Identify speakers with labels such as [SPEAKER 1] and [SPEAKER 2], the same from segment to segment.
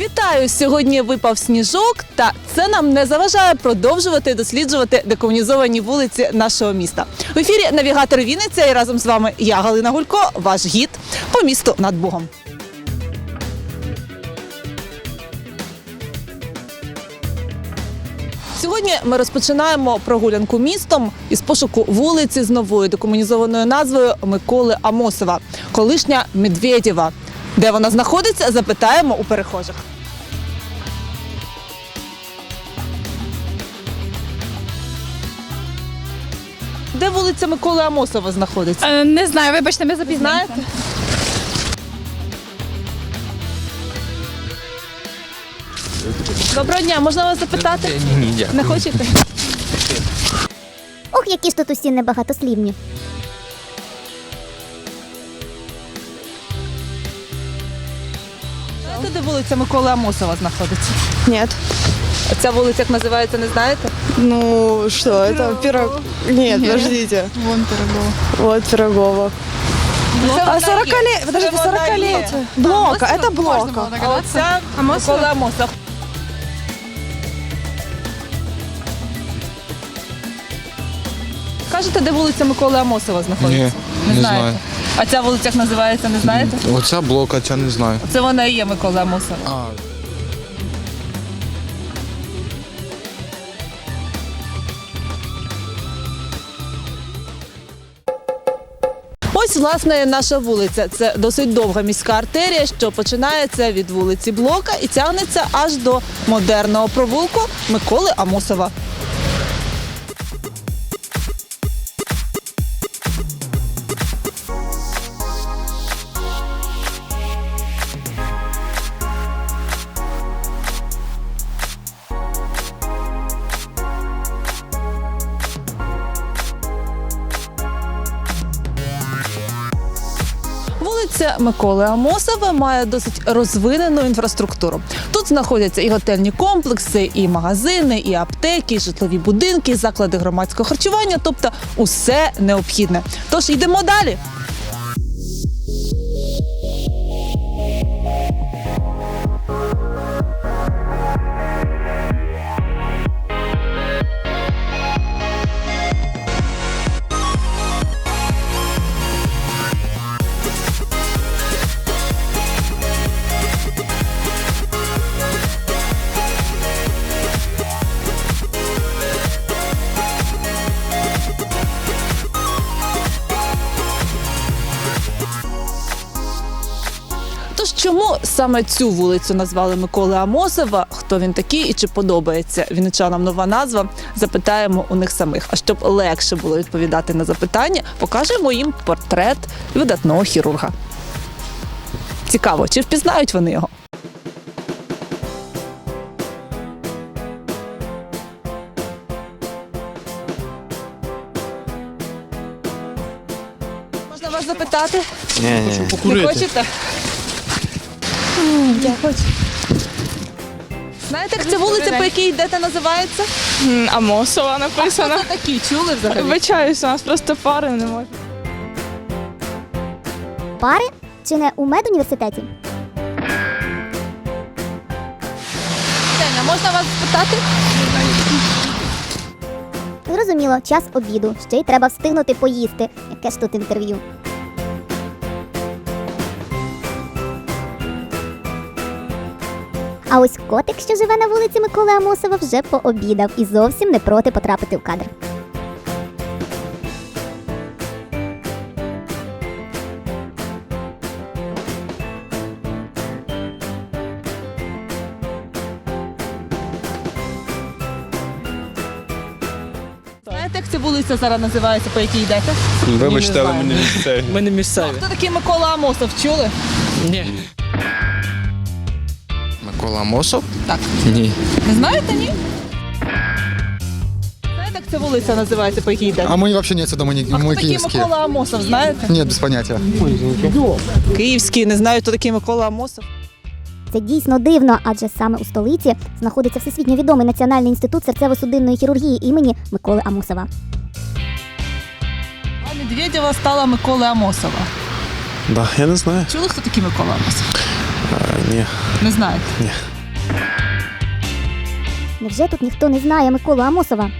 [SPEAKER 1] Вітаю! Сьогодні випав сніжок, та це нам не заважає продовжувати досліджувати декомунізовані вулиці нашого міста. В ефірі навігатор Вінниця і разом з вами я Галина Гулько, ваш гід по місту над Богом. Сьогодні ми розпочинаємо прогулянку містом із пошуку вулиці з новою декомунізованою назвою Миколи Амосова, колишня Медведєва. Де вона знаходиться, запитаємо у перехожих. Де вулиця Миколи Амосова знаходиться?
[SPEAKER 2] Е, Не знаю, вибачте, ми запізнаєте.
[SPEAKER 1] Знаєте? Доброго дня, можна вас запитати?
[SPEAKER 3] Ні, дякую.
[SPEAKER 1] Не хочете?
[SPEAKER 4] Ох, які ж тут усі небагатослівні.
[SPEAKER 1] Знаєте, де вулиця Миколи Амосова знаходиться?
[SPEAKER 5] Нет.
[SPEAKER 1] А ця вулиця як називається, не знаєте?
[SPEAKER 5] Ну что, это пирог. Нет, подождите.
[SPEAKER 2] Вон Пирогова.
[SPEAKER 5] Вот Пирогова. А 40 лет, подождите, 40 лет. Блока, это блока.
[SPEAKER 1] А оця
[SPEAKER 2] Амосова?
[SPEAKER 1] Микола Амосов. Кажете, де вулиця Миколи Амосова знаходиться?
[SPEAKER 3] Ні, не
[SPEAKER 1] знаєте.
[SPEAKER 3] знаю.
[SPEAKER 1] А ця вулиця як називається, не знаєте?
[SPEAKER 3] Оця блока, ця не знаю.
[SPEAKER 1] Це вона і є Микола Амосова.
[SPEAKER 3] А,
[SPEAKER 1] власне, наша вулиця. Це досить довга міська артерія, що починається від вулиці Блока і тягнеться аж до модерного провулку Миколи Амосова. Вулиця Миколи Амосова має досить розвинену інфраструктуру. Тут знаходяться і готельні комплекси, і магазини, і аптеки, і житлові будинки, і заклади громадського харчування, тобто усе необхідне. Тож йдемо далі. Чому саме цю вулицю назвали Миколи Амосова? Хто він такий і чи подобається вінничанам нова назва? Запитаємо у них самих. А щоб легше було відповідати на запитання, покажемо їм портрет видатного хірурга. Цікаво, чи впізнають вони його? Можна вас запитати?
[SPEAKER 3] ні, ні.
[SPEAKER 1] Не хочете? Дякую. Знаєте, як ця вулиця, по якій йдете, називається?
[SPEAKER 5] Амосова написано.
[SPEAKER 1] Хто такі чули взагалі?
[SPEAKER 5] Вибачаюсь, у нас просто пари не може.
[SPEAKER 4] Пари чи не у медуніверситеті?
[SPEAKER 1] Теня, можна вас спитати?
[SPEAKER 4] Зрозуміло, час обіду. Ще й треба встигнути поїсти. Яке ж тут інтерв'ю? А ось котик, що живе на вулиці Миколи Амосова, вже пообідав і зовсім не проти потрапити в кадр.
[SPEAKER 1] Знаєте, як ця вулиця зараз називається, по якій йдете?
[SPEAKER 3] Вибачте, але мені місцеві.
[SPEAKER 6] Ми не місцеві.
[SPEAKER 1] Хто такий Микола Амосов? Чули?
[SPEAKER 6] Ні.
[SPEAKER 3] Микола Мосов?
[SPEAKER 1] Так.
[SPEAKER 3] Ні.
[SPEAKER 1] Не знаєте, ні? Знаєте, як ця вулиця називається, по якій йдете?
[SPEAKER 7] А мы вообще нет, это мы, не,
[SPEAKER 1] А хто
[SPEAKER 7] мы
[SPEAKER 1] такий
[SPEAKER 7] киевские.
[SPEAKER 1] Микола Амосов, знаєте?
[SPEAKER 7] Нет, без понятия.
[SPEAKER 1] Київський, не знаю, хто такий Микола Амосов.
[SPEAKER 4] Це дійсно дивно, адже саме у столиці знаходиться всесвітньо відомий Національний інститут серцево-судинної хірургії імені Миколи Амосова.
[SPEAKER 1] А Медведєва стала Миколи Амосова.
[SPEAKER 8] Да, я не знаю.
[SPEAKER 1] Чули, хто такий Микола Амосов?
[SPEAKER 6] ні.
[SPEAKER 1] Не знаєте.
[SPEAKER 4] Невже тут ніхто не знає Миколу Амосова?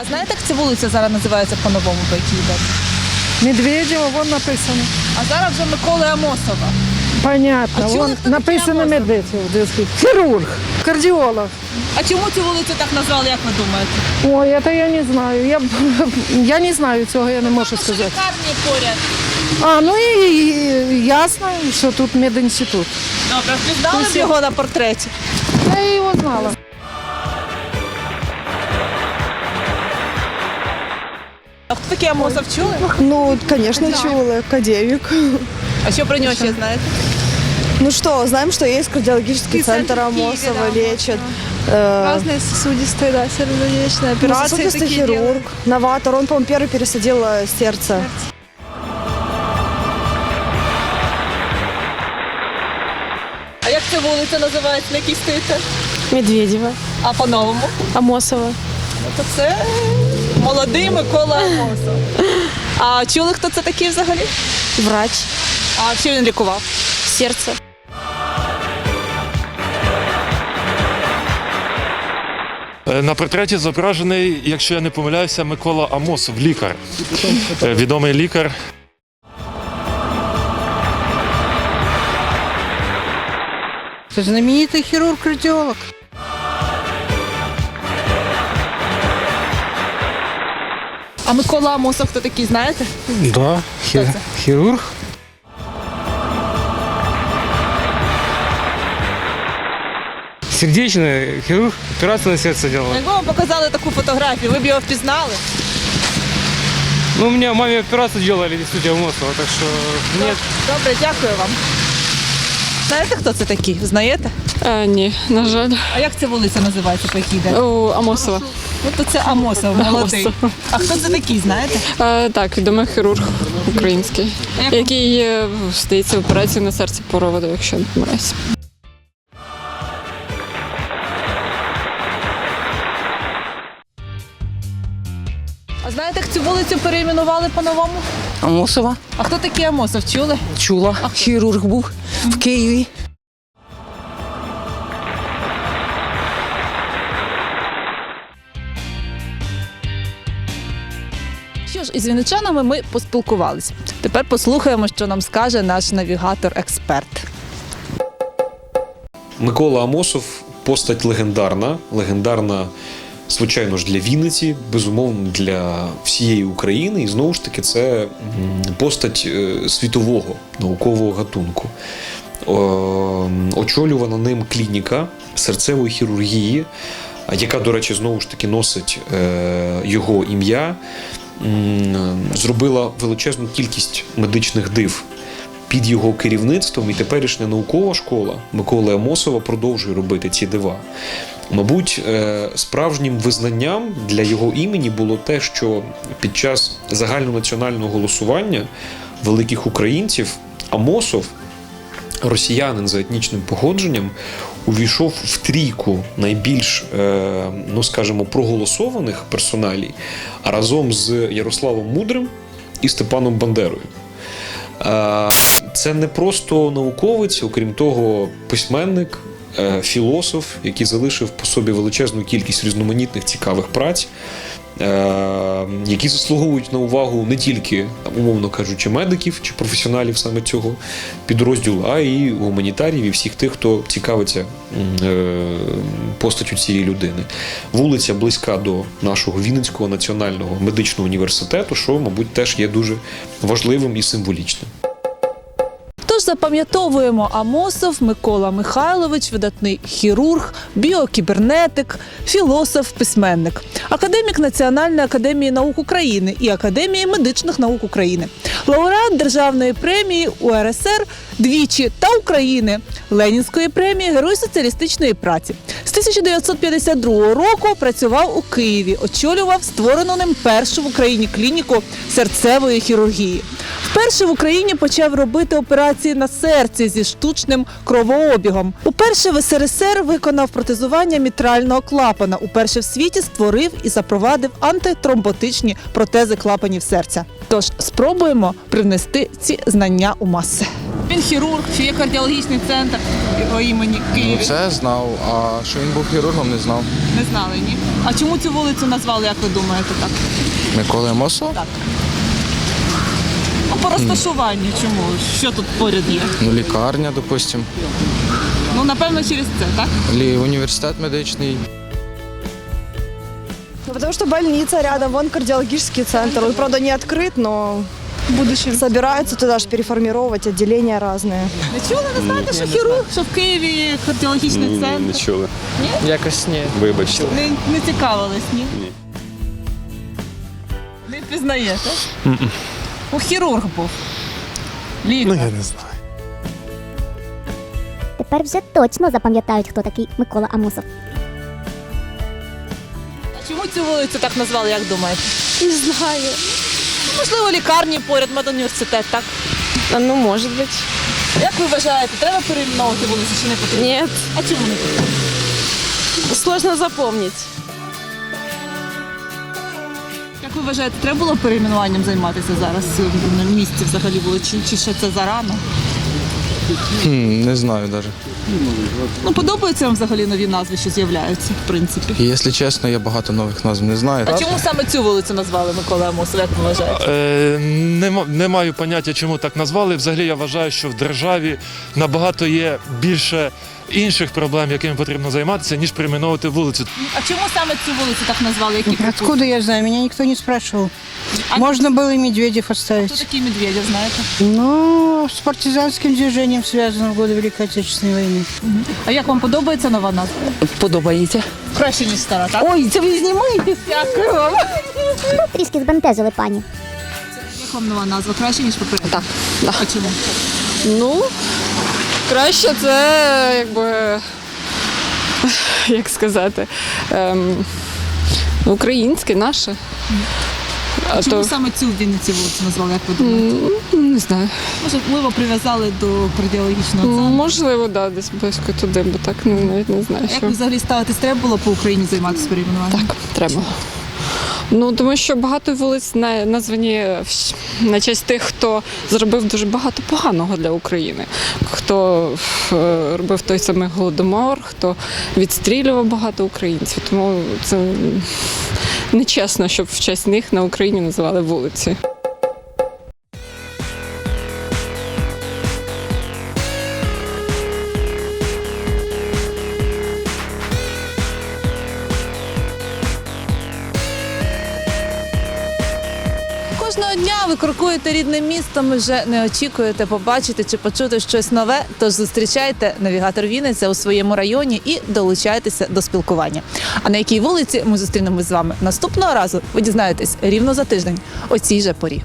[SPEAKER 1] А знаєте, як ця вулиця зараз називається по-новому, по якій йдете?
[SPEAKER 5] Медведєва, вон написано.
[SPEAKER 1] А зараз вже Миколи Амосова.
[SPEAKER 5] Понятно.
[SPEAKER 1] А
[SPEAKER 5] вон написано? Медведєв. дескать. Хірург, кардіолог.
[SPEAKER 1] А чому цю вулицю так назвали, як ви думаєте?
[SPEAKER 5] Ой, це я не знаю. Я, я не знаю цього, я не можу сказати.
[SPEAKER 1] Лікарні поряд.
[SPEAKER 5] А, ну і, і ясно, що тут медінститут.
[SPEAKER 1] Добре, впізнали б його на портреті?
[SPEAKER 5] Я його знала.
[SPEAKER 1] А хто такий Амосов чули?
[SPEAKER 7] Ну, конечно, чула, академик.
[SPEAKER 1] А що про нього ще знаєте?
[SPEAKER 7] Ну что, знаем, что есть кардиологический
[SPEAKER 1] центр
[SPEAKER 7] центр
[SPEAKER 1] в Киеве,
[SPEAKER 7] Амосова,
[SPEAKER 1] да,
[SPEAKER 7] лечит. Э,
[SPEAKER 2] Разные сосудистые, да, сердечные
[SPEAKER 7] ну,
[SPEAKER 2] операции
[SPEAKER 7] сосудистый
[SPEAKER 2] такие делают.
[SPEAKER 7] хирург, новатор. Он, по-моему, первый пересадил э, сердце.
[SPEAKER 1] А як ця вулиця називається, на якій стоїте?
[SPEAKER 8] Медведева,
[SPEAKER 1] А по-новому?
[SPEAKER 8] Амосова.
[SPEAKER 1] Ну, то це молодий Микола Амосов. А чули, хто це такий взагалі?
[SPEAKER 8] Врач.
[SPEAKER 1] А що він лікував?
[SPEAKER 8] Сердце.
[SPEAKER 9] На портреті зображений, якщо я не помиляюся, Микола Амосов, лікар. Е, Відомий лікар.
[SPEAKER 5] Це знаменитий хірург-кардіолог.
[SPEAKER 1] А Микола Амосов хто такий, знаєте?
[SPEAKER 6] Да, хі- хірург. Сердечный хирург, операцию на сердце делал.
[SPEAKER 1] Якби вам показали таку фотографію, ви б його впізнали?
[SPEAKER 6] Ну, у меня маме операцию делали в институте Амосова, так что нет.
[SPEAKER 1] Добре, дякую вам. Знаєте, хто це такий? Знаєте?
[SPEAKER 8] Е, ні, на жаль.
[SPEAKER 1] А як ця вулиця називається, по якій йде?
[SPEAKER 8] У Амосова.
[SPEAKER 1] Ну, то це Амосов, молодий. А хто це такий, знаєте?
[SPEAKER 8] Е, так, відомий хірург український, який е, здається операцію на серці проводив, якщо не помиляюся.
[SPEAKER 1] А знаєте, як цю вулицю перейменували по-новому?
[SPEAKER 10] Амосова
[SPEAKER 1] А хто такий Амосов? Чули?
[SPEAKER 10] чула, хірург був в Києві.
[SPEAKER 1] Що ж, із вінничанами ми поспілкувалися. Тепер послухаємо, що нам скаже наш навігатор-експерт.
[SPEAKER 11] Микола Амосов постать легендарна. Легендарна, звичайно ж, для Вінниці, безумовно, для всієї України. І знову ж таки, це постать е, світового наукового гатунку. Очолювана ним клініка серцевої хірургії, яка, до речі, знову ж таки носить е, його ім'я, зробила величезну кількість медичних див під його керівництвом і теперішня наукова школа Миколи Амосова продовжує робити ці дива. Мабуть, е, справжнім визнанням для його імені було те, що під час загальнонаціонального голосування великих українців Амосов, росіянин за етнічним походженням, увійшов в трійку найбільш, е, ну скажімо, проголосованих персоналій разом з Ярославом Мудрим і Степаном Бандерою. Е, Це не просто науковець, окрім того, письменник, е, філософ, який залишив по собі величезну кількість різноманітних цікавих праць, які заслуговують на увагу не тільки, умовно кажучи, медиків чи професіоналів саме цього підрозділу, а й гуманітарів і всіх тих, хто цікавиться е, постаттю цієї людини. Вулиця близька до нашого Вінницького національного медичного університету, що, мабуть, теж є дуже важливим і символічним.
[SPEAKER 1] Запам'ятовуємо. Амосов Микола Михайлович, видатний хірург, біокібернетик, філософ, письменник, академік Національної академії наук України і Академії медичних наук України, лауреат Державної премії УРСР двічі та України, Ленінської премії Герой соціалістичної праці. З 1952 року працював у Києві, очолював створену ним першу в Україні клініку серцевої хірургії. Вперше в Україні почав робити операції на серці зі штучним кровообігом. Уперше в СРСР виконав протезування мітрального клапана. Уперше в світі створив і запровадив антитромботичні протези клапанів серця. Тож спробуємо привнести ці знання у маси. Він хірург, що є кардіологічний центр його імені в
[SPEAKER 3] Ну, це знав, а що він був хірургом, не знав.
[SPEAKER 1] Не знали, ні. А чому цю вулицю назвали, як ви думаєте, так?
[SPEAKER 3] Миколи Амосова?
[SPEAKER 1] Так. Ну, по розташуванню чому? Що тут поряд є?
[SPEAKER 3] Ну, лікарня, допустим.
[SPEAKER 1] Ну, напевно, через це, так?
[SPEAKER 3] Лі... Університет медичний.
[SPEAKER 7] Ну, потому что больница рядом, вон кардиологический центр. Он, правда, не открыт, но
[SPEAKER 2] В будущем.
[SPEAKER 7] собираются туда же переформировать отделения разные.
[SPEAKER 1] Не чули, не знаєте, що хірург, що в Києві кардіологічний центр?
[SPEAKER 11] не чули.
[SPEAKER 6] Якось ні.
[SPEAKER 11] Вибачте.
[SPEAKER 1] Не, не цікавились, ні? Ні. Не впізнаєте? У хірург був. Лікар.
[SPEAKER 3] Ну, не знаю.
[SPEAKER 4] Тепер вже точно запам'ятають, хто такий Микола Амосов.
[SPEAKER 1] А Чому цю вулицю так назвали, як думаєте?
[SPEAKER 2] Не знаю.
[SPEAKER 1] Можливо, лікарні поряд, медуніверситет, так?
[SPEAKER 2] Ну, може бути.
[SPEAKER 1] Як ви вважаєте, треба перейменовувати вулицю чи не потрібно?
[SPEAKER 2] Ні.
[SPEAKER 1] А чому не потрібно?
[SPEAKER 2] Сложно запомнить.
[SPEAKER 1] Як ви вважаєте, треба було перейменуванням займатися зараз е, на місці взагалі було, чи, чи ще це зарано?
[SPEAKER 3] Хм, не знаю навіть.
[SPEAKER 1] Ну, подобаються вам взагалі нові назви, що з'являються, в принципі.
[SPEAKER 3] Якщо чесно, я багато нових назв не знаю.
[SPEAKER 1] А чому саме цю вулицю назвали Микола Амосов, як ви вважаєте?
[SPEAKER 9] Е, не, ма- не маю поняття, чому так назвали. Взагалі я вважаю, що в державі набагато є більше інших проблем, якими потрібно займатися, ніж перейменовувати вулицю.
[SPEAKER 1] А чому саме цю вулицю так назвали? Які
[SPEAKER 10] Откуда я знаю? Меня никто не спрашивал.
[SPEAKER 1] А-
[SPEAKER 10] Можно было и Медведев
[SPEAKER 1] Хто
[SPEAKER 10] оставить.
[SPEAKER 1] такий Медведєв, знаєте?
[SPEAKER 10] Ну, с партизанским движением связано в годы Великой Отечественной войны.
[SPEAKER 1] А як вам подобається нова назва?
[SPEAKER 10] Подобається.
[SPEAKER 1] Краще, ніж стара, так?
[SPEAKER 10] Ой, це ви знімаєте?
[SPEAKER 1] Дякую вам.
[SPEAKER 4] Трішки збентежили пані.
[SPEAKER 1] Як вам нова назва? Краще, ніж попередня?
[SPEAKER 8] Так, так.
[SPEAKER 1] А чому?
[SPEAKER 8] Ну, краще це якби. Як сказати? Ем, українське, наше. А
[SPEAKER 1] Чому
[SPEAKER 8] то
[SPEAKER 1] саме цю Вінниці вулицю назвали, як ви думаєте?
[SPEAKER 8] не знаю.
[SPEAKER 1] Може, Можливо, прив'язали до кардіологічного центру.
[SPEAKER 8] Можливо, да, десь близько туди, бо так ну, навіть не знаю,
[SPEAKER 1] Як
[SPEAKER 8] що.
[SPEAKER 1] ви взагалі ставитись, треба було по Україні займатися перейменуванням?
[SPEAKER 8] Так, треба. Ну, тому що багато вулиць на- названі на честь тих, хто зробив дуже багато поганого для України. Хто е, робив той самий голодомор, хто відстрілював багато українців. Тому це нечесно, щоб в честь них на Україні називали вулиці.
[SPEAKER 1] Крокуєте рідним містом вже не очікуєте побачити чи почути щось нове. Тож зустрічайте навігатор Вінниця у своєму районі і долучайтеся до спілкування. А на якій вулиці ми зустрінемось з вами наступного разу? Ви дізнаєтесь рівно за тиждень о цій же порі.